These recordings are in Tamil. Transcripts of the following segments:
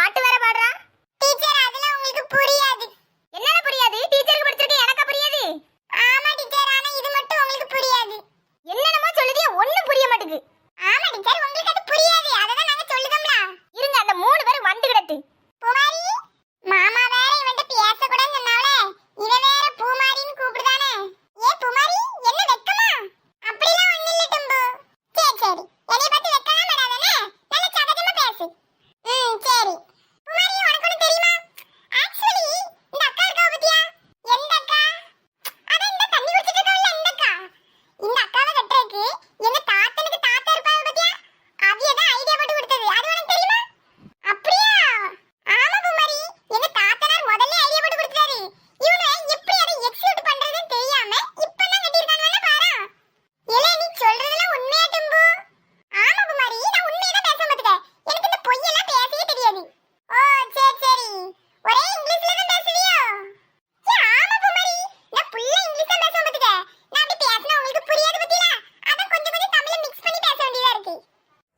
பாட்டு வர பாடுறான்.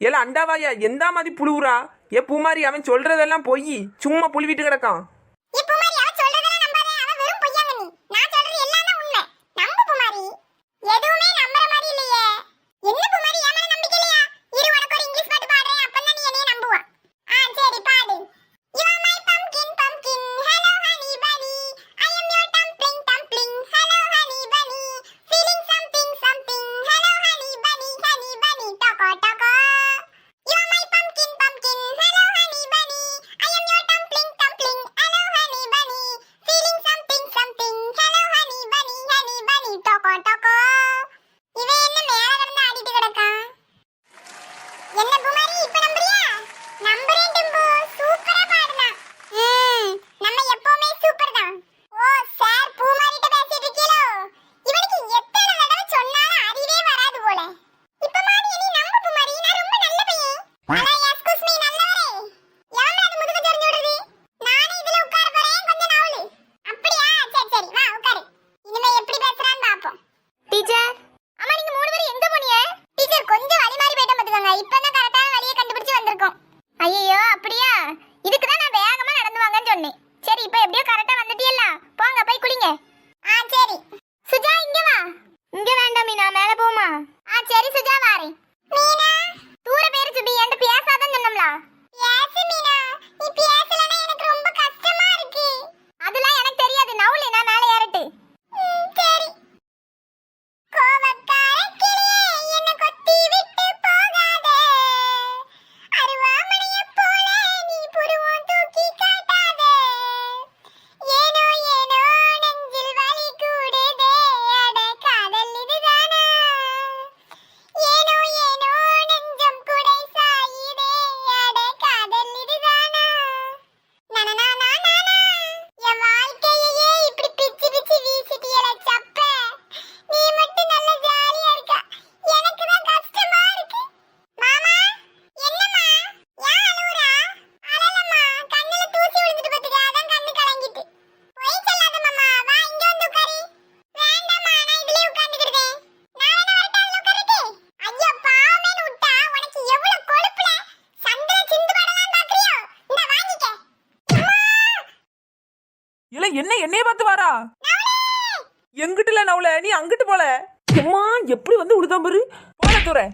எல்லாம் அண்டாவாயா எந்த மாதிரி புழுவுறா? ஏ பூமாரி அவன் சொல்றதெல்லாம் போய். சும்மா புழுவிட்டு கிடக்கான். சரி சுஜா வாரேன். இல்ல என்ன என்னைய பார்த்து வாரா. எங்கிட்ட இல்ல நவல நீ அங்கிட்டு போல. சும்மா எப்படி வந்து உழுதான் பாரு போல துறை